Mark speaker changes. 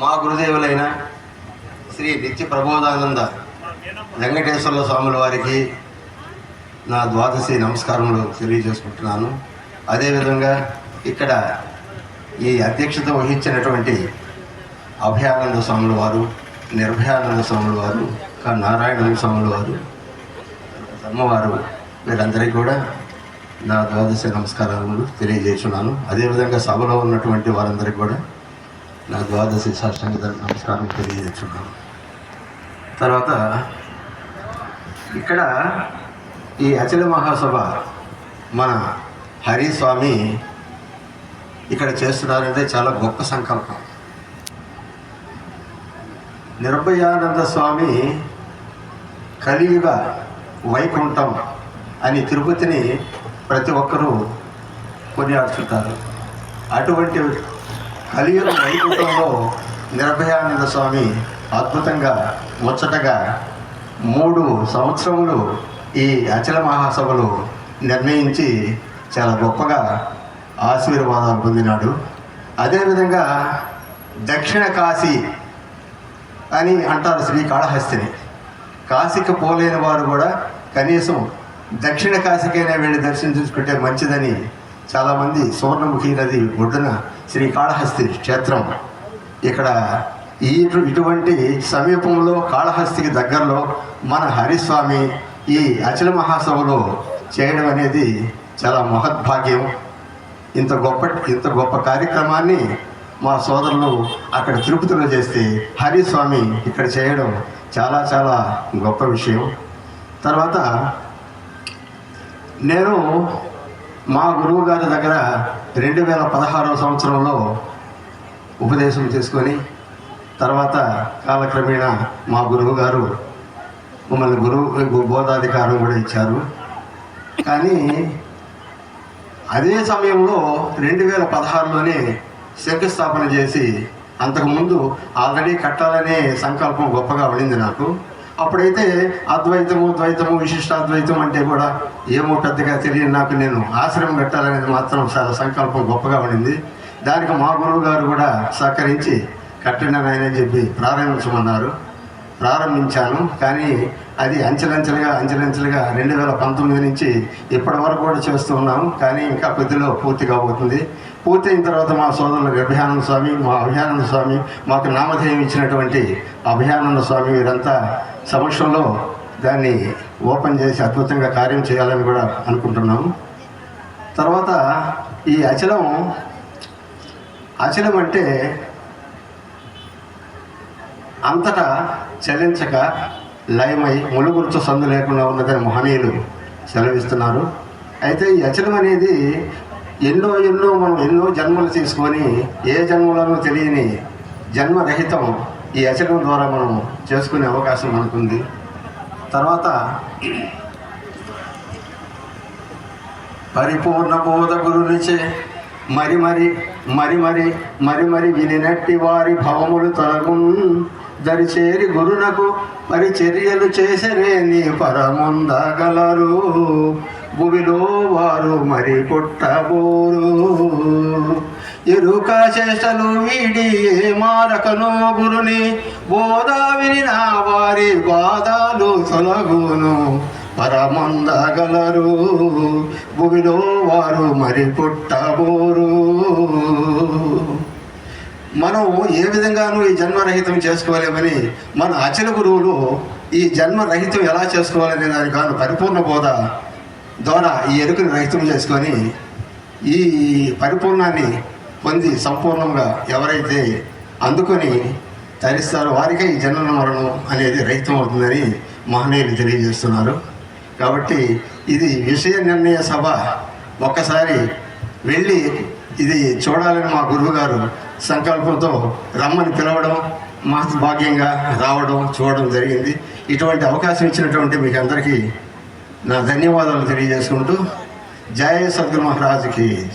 Speaker 1: మా గురుదేవులైన శ్రీ నిత్య ప్రబోధానంద వెంకటేశ్వర స్వాముల వారికి నా ద్వాదశి నమస్కారములు తెలియజేసుకుంటున్నాను. అదేవిధంగా ఇక్కడ ఈ అధ్యక్షత వహించినటువంటి అభయానంద స్వాముల వారు నిర్భయానంద స్వాముల వారు కా నారాయణ స్వాముల వారు అమ్మవారు వీరందరికీ కూడా నా ద్వాదశ నమస్కారములు తెలియజేస్తున్నాను. అదేవిధంగా సభలో ఉన్నటువంటి వారందరికీ కూడా నా ద్వాదశి సాష్టాంగ నమస్కారం తెలియజేస్తున్నాను. తర్వాత ఇక్కడ ఈ అచల మహాసభ మన హరిస్వామి ఇక్కడ చేస్తున్నారంటే చాలా గొప్ప సంకల్పం. నిర్భయానంద స్వామి కలియుగ వైకుంఠం అని తిరుపతిని ప్రతి ఒక్కరూ కొనియాడుతుంటారు. అటువంటి కలియుగ వైకుంఠంలో నిర్భయానంద స్వామి అద్భుతంగా ముచ్చటగా మూడు సంవత్సరములు ఈ అచల మహాసభలు నిర్ణయించి చాలా గొప్పగా ఆశీర్వాదాలు పొందినాడు. అదేవిధంగా దక్షిణ కాశీ అని అంటారు శ్రీకాళహస్తిని కాశీకి పోలేని వారు కూడా కనీసం దక్షిణ కాశీకైనా వెళ్ళి దర్శించుకుంటే మంచిదని చాలామంది సువర్ణముఖి నది ఒడ్డున శ్రీకాళహస్తి క్షేత్రం. ఇక్కడ ఈ ఇటువంటి సమీపంలో కాళహస్తికి దగ్గరలో మన హరిస్వామి ఈ అచల మహాసభలో చేయడం అనేది చాలా మహద్భాగ్యం. ఇంత గొప్ప ఇంత గొప్ప కార్యక్రమాన్ని మా సోదరులు అక్కడ తిరుపతిలో చేస్తే హరిస్వామి ఇక్కడ చేయడం చాలా చాలా గొప్ప విషయం. తర్వాత నేను మా గురువు గారి దగ్గర రెండు వేల పదహారవ సంవత్సరంలో ఉపదేశం చేసుకొని తర్వాత కాలక్రమేణా మా గురువు గారు మమ్మల్ని గురువు బోధాధికారం కూడా ఇచ్చారు. కానీ అదే సమయంలో రెండు వేల పదహారులోనే శంకుస్థాపన చేసి అంతకుముందు ఆల్రెడీ కట్టాలనే సంకల్పం గొప్పగా ఉండింది నాకు. అప్పుడైతే అద్వైతము ద్వైతము విశిష్టాద్వైతం అంటే కూడా ఏమో పెద్దగా తెలియని నాకు నేను ఆశ్రమం కట్టాలనేది మాత్రం చాలా సంకల్పం గొప్పగా ఉండింది. దానికి మా గురువు గారు కూడా సహకరించి కట్టిన నాయన అని చెప్పి ప్రారంభించమన్నారు. ప్రారంభించాను. కానీ అది అంచెలంచెలుగా అంచెలంచెలుగా రెండు వేల పంతొమ్మిది నుంచి ఇప్పటి వరకు కూడా చేస్తూ ఉన్నాము. కానీ ఇంకా కొద్దిలో పూర్తి కాబోతుంది. పూర్తయిన తర్వాత మా సోదరులు అభయానంద స్వామి మా అభయానంద స్వామి మాకు నామధేయం ఇచ్చినటువంటి అభయానంద స్వామి వీరంతా సమక్షంలో దాన్ని ఓపెన్ చేసి అద్భుతంగా కార్యం చేయాలని కూడా అనుకుంటున్నాము. తర్వాత ఈ అచలం అచలం అంటే అంతటా చలించక లయమై ములుగురుచు సందు లేకుండా ఉన్నదని మహనీయులు సెలవిస్తున్నారు. అయితే ఈ అచలం అనేది ఎన్నో ఎన్నో మనం ఎన్నో జన్మలు తీసుకొని ఏ జన్మలను తెలియని జన్మరహితం ఈ అచలం ద్వారా మనం చేసుకునే అవకాశం మనకుంది. తర్వాత పరిపూర్ణ బోధ గురునిచే మరి మరి మరి మరి మరి మరి వినినట్టి వారి భవములు తొలగున్ దరిచేరి గురునకు పరిచర్యలు చేసరే నీ పరముందగలరు. భువిలో వారు మరి పుట్టబోరు. ఎరుక చేష్టలు వీడి మారకను గురుని బోధ వినిన వారి బాధలు తొలగును. పరమందగలరు. భూమిలో వారు మరి పుట్టబోరు. మనం ఏ విధంగానూ ఈ జన్మరహితం చేసుకోలేమని మన అచల గురువులు ఈ జన్మరహితం ఎలా చేసుకోవాలనే దాని కాను పరిపూర్ణ బోధ ద్వారా ఈ ఎరుకని రహితం చేసుకొని ఈ పరిపూర్ణాన్ని పొంది సంపూర్ణంగా ఎవరైతే అందుకొని తరిస్తారో వారికే ఈ జన్మ మరణం అనేది రహితం అవుతుందని మహనీయులు తెలియజేస్తున్నారు. కాబట్టి ఇది విషయ నిర్ణయ సభ. ఒక్కసారి వెళ్ళి ఇది చూడాలని మా గురువుగారు సంకల్పంతో రమ్మని పిలవడం మా భాగ్యంగా రావడం చూడడం జరిగింది. ఇటువంటి అవకాశం ఇచ్చినటువంటి మీకు అందరికీ నా ధన్యవాదాలు తెలియజేసుకుంటూ జయ సద్గురు మహారాజుకి